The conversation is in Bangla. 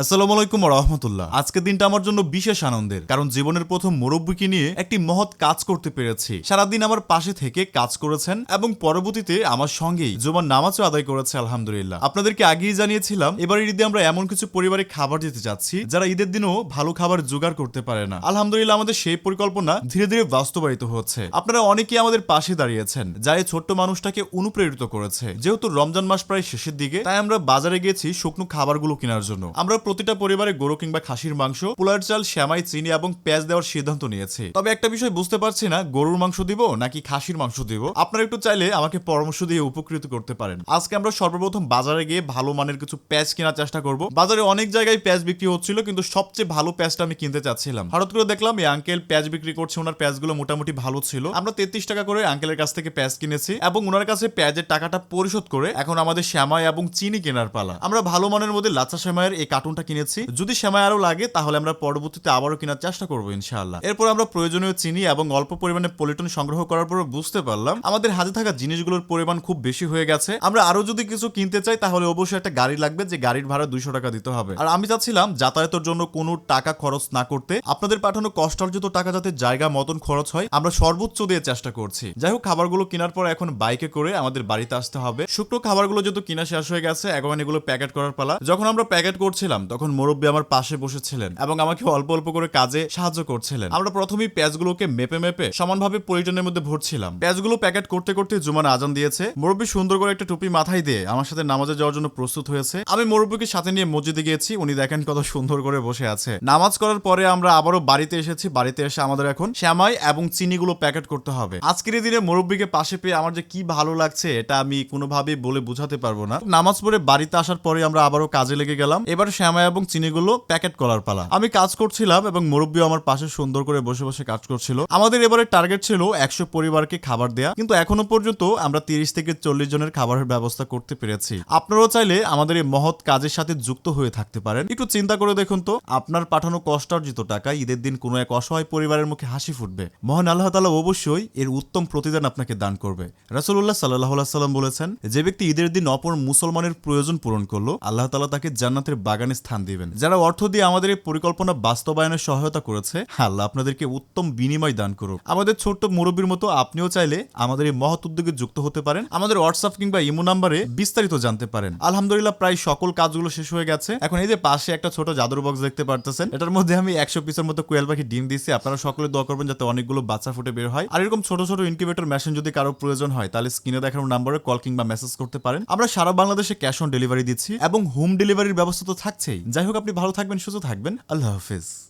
আসসালামু আলাইকুম রহমতুল্লাহ। আজকের দিনটা আমার জন্য বিশেষ আনন্দের, কারণ জীবনের প্রথম মুরব্বীকে নিয়ে একটি মহৎ কাজ করতে পেরেছি। সারাদিন আমার পাশে থেকে কাজ করেছেন এবং পরবর্তীতে আমার সঙ্গেই জুমার নামাজও আদায় করেছে, আলহামদুলিল্লাহ। আপনাদেরকে আগেই জানিয়েছিলাম এবার ঈদে আমরা এমন কিছু পরিবারে খাবার দিতে যাচ্ছি, যারা ঈদের দিনও ভালো খাবার জোগাড় করতে পারে না। আলহামদুলিল্লাহ, আমাদের সেই পরিকল্পনা ধীরে ধীরে বাস্তবায়িত হচ্ছে। আপনারা অনেকেই আমাদের পাশে দাঁড়িয়েছেন যা এই ছোট্ট মানুষটাকে অনুপ্রেরিত করেছে। যেহেতু রমজান মাস প্রায় শেষের দিকে, তাই আমরা বাজারে গেছি শুকনো খাবারগুলো কেনার জন্য। আমরা প্রতিটা পরিবারে গরু কিংবা খাসির মাংস, পোলার চাল, শ্যামাই, চিনি এবং পেঁয়াজ দেওয়ার সিদ্ধান্ত নিয়েছে। তবে একটা বিষয় বুঝতে পারছি না, গরুর মাংস দিব নাকি খাসির মাংস দিব? আপনারা একটু চাইলে আমাকে পরামর্শ দিয়ে উপকৃত করতে পারেন। আজকে আমরা সর্বপ্রথম বাজারে গিয়ে ভালো মানের কিছু পেঁয়াজ কেনার চেষ্টা করব। বাজারে অনেক জায়গায় পেঁয়াজ বিক্রি হচ্ছিল, কিন্তু সবচেয়ে ভালো পেঁয়াজটা আমি কিনতে চাচ্ছিলাম। হঠাৎ করে দেখলাম এই আঙ্কেল পেঁয়াজ বিক্রি করছে, ওনার পেঁয়াজগুলো মোটামুটি ভালো ছিল। আমরা তেত্রিশ টাকা করে আঙ্কেলের কাছ থেকে পেঁয়াজ কিনেছি এবং ওনার কাছে পেঁয়াজের টাকাটা পরিশোধ করে এখন আমাদের শ্যামাই এবং চিনি কেনার পালা। আমরা ভালো মানের মধ্যে লাচ্চা শ্যামাইয়ের এই কার্টুনটা কিনেছি। যদি শ্যামাই আরও লাগে, তাহলে আমরা পরবর্তীতে আবারও কেনার চেষ্টা করব, ইনশাআল্লাহ। এরপর আমরা প্রয়োজনীয় চিনি এবং অল্প পরিমাণে পলিটন সংগ্রহ করার পর বুঝতে পারলাম, আমাদের হাতে থাকা জিনিসগুলোর পরিমাণ খুব বেশি হয়ে গেছে। আমরা আরও যদি কিছু কিনতে চাই, তাহলে অবশ্যই একটা গাড়ি লাগবে, যে গাড়ির ভাড়া দুইশো টাকা দিতে হবে। আর আমি চাচ্ছিলাম যাতায়াতের জন্য কোনো টাকা খরচ না করতে, আপনাদের পাঠানো কষ্টার্জিত টাকা যাতে জায়গা মতন খরচ হয়, আমরা সর্বোচ্চ দিয়ে চেষ্টা করছি। যাই হোক, খাবারগুলো কেনার পর এখন বাইকে করে আমাদের বাড়িতে আসতে হবে। শুকনো খাবারগুলো যেহেতু কিনা শেষ হয়ে গেছে এখন এগুলো প্যাকেট করার পালা। যখন আমরা প্যাকেট করছিলাম তখন মুরব্বী আমার পাশে বসেছিলেন এবং আমাকে অল্প অল্প করে কাজে সাহায্য করছিলেন। আমরা প্রথমেই পেঁয়াজগুলোকে মেপে মেপে সমানভাবে পলিটনের মধ্যে ভরছিলাম। পেঁয়াজগুলো প্যাকেট করতে করতে জুমান আজান দিয়েছে। মুরব্বী সুন্দর করে একটা টুপি মাথায় দিয়ে আমার সাথে নামাজে যাওয়ার জন্য প্রস্তুত হয়েছে। আমি মুরব্বীকে সাথে নিয়ে মসজিদে গিয়েছি। উনি দেখেন কত সুন্দর করে বসে আছে। নামাজ করার পরে আমরা আবারও বাড়িতে এসেছি। বাড়িতে এসে আমাদের এখন শ্যামাই এবং চিনিগুলো প্যাকেট করতে হবে। আজকের দিনে মুরব্বীকে পাশে পেয়ে আমার যে কি ভালো লাগছে, এটা আমি কোনোভাবেই বলে বোঝাতে পারব না। নামাজ পড়ে বাড়িতে আসার পরে আমরা আবারও কাজে লেগে গেলাম। এবার শ্যামাই এবং চিনিগুলো প্যাকেট করার পালা। আমি কাজ করছিলাম এবং মুরব্বীও আমার পাশে সুন্দর করে বসে বসে কাজ করছিল। আমাদের এবারে টার্গেট ছিল একশো পরিবারকে খাবার দেয়া, কিন্তু এখনও পর্যন্ত আমরা তিরিশ থেকে চল্লিশ জনের খাবারের ব্যবস্থা করতে পেরেছি। আপনারাও চাইলে আমাদের এই মহৎ কাজের সাথে যুক্ত হয়ে থাকতে পারেন। একটু চিন্তা করে দেখুন তো, আপনার পাঠানো কষ্টার্জিত টাকা ঈদের দিন কোনো এক অসহায় পরিবারের মুখে হাসি ফুটবে। মহান আল্লাহ তালা অবশ্যই এর উত্তম প্রতিদান আপনাকে দান করবে। রাসুল্লাহ সাল্লাহ সাল্লাম বলেছেন, যে ব্যক্তি ঈদের দিন অপর মুসলমানের প্রয়োজন পূরণ করল, আল্লাহ তালা তাকে জান্নাতের বাগানে স্থান দিবেন। যারা অর্থ দিয়ে আমাদের এই পরিকল্পনা বাস্তবায়নের সহায়তা করেছে, আল্লাহ আপনাদেরকে উত্তম বিনিময় দান করুক। আমাদের ছোট্ট মুরব্বীর মতো আপনিও চাইলে আমাদের এই মহৎ উদ্যোগে যুক্ত হতে পারেন। আমাদের হোয়াটসঅ্যাপ কিংবা ইমো নাম্বারে বিস্তারিত জানতে পারেন। আলহামদুলিল্লাহ, প্রায় সকল কাজগুলো শেষ হয়ে গেছে। এখন এই যে পাশে একটা ছোট জাদুর বক্স দেখতে পারতেছেন, এটার মধ্যে আমি একশো পিসের মতো কোয়েল পাখি ডিম দিচ্ছি আপনারা সকলে দোয়া করবেন যাতে অনেকগুলো বাচ্চা ফুটে বের হয়। আর এরকম ছোট ছোট ইনকিউবেটর মেশিন যদি কারও প্রয়োজন হয়, তাহলে স্ক্রিনে দেখানো নাম্বারে কল কিংবা মেসেজ করতে পারেন। আমরা সারা বাংলাদেশে ক্যাশ অন ডেলিভারি দিচ্ছি এবং হোম ডেলিভারির ব্যবস্থা তো থাকছেই যাই হোক আপনি ভালো থাকবেন সুস্থ থাকবেন। আল্লাহ হাফিজ।